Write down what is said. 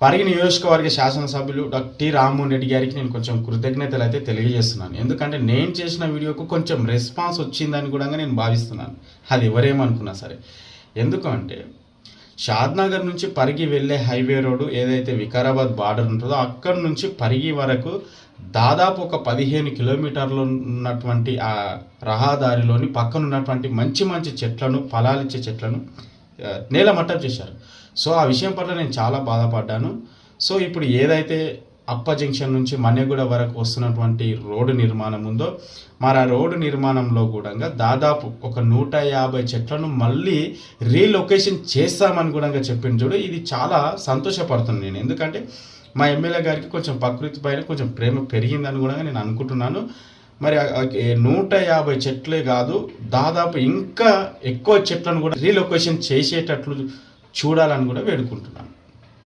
పరిగి నియోజకవర్గ శాసనసభ్యులు doctor T Rammohan Reddy గారికి నేను కొంచెం కృతజ్ఞతలు అయితే తెలియజేస్తున్నాను. ఎందుకంటే నేను చేసిన వీడియోకు కొంచెం రెస్పాన్స్ వచ్చిందని కూడా నేను భావిస్తున్నాను. అది ఎవరేమనుకున్నా సరే. ఎందుకు అంటే షాద్నగర్ నుంచి పరిగి వెళ్ళే హైవే రోడ్డు ఏదైతే వికారాబాద్ బార్డర్ ఉంటుందో అక్కడి నుంచి పరిగి వరకు దాదాపు ఒక పదిహేను కిలోమీటర్లు ఉన్నటువంటి ఆ రహదారిలోని పక్కన ఉన్నటువంటి మంచి మంచి చెట్లను ఫలాలిచ్చే చెట్లను నేల నేలమట్టం చేశారు. సో ఆ విషయం పట్ల నేను చాలా బాధపడ్డాను. సో ఇప్పుడు ఏదైతే అప్ప జంక్షన్ నుంచి మన్నెగూడ వరకు వస్తున్నటువంటి రోడ్డు నిర్మాణం ఉందో మరి ఆ రోడ్డు నిర్మాణంలో కూడా దాదాపు ఒక నూట యాభై చెట్లను మళ్ళీ రీలొకేషన్ చేస్తామని కూడా చెప్పింది చూడు. ఇది చాలా సంతోషపడుతుంది నేను. ఎందుకంటే మా ఎమ్మెల్యే గారికి కొంచెం ప్రకృతి పైన కొంచెం ప్రేమ పెరిగిందని కూడా నేను అనుకుంటున్నాను. మరి నూట యాభై చెట్లే కాదు దాదాపు ఇంకా ఎక్కువ చెట్లను కూడా రీలొకేషన్ చేసేటట్లు చూడాలని కూడా వేడుకుంటున్నాను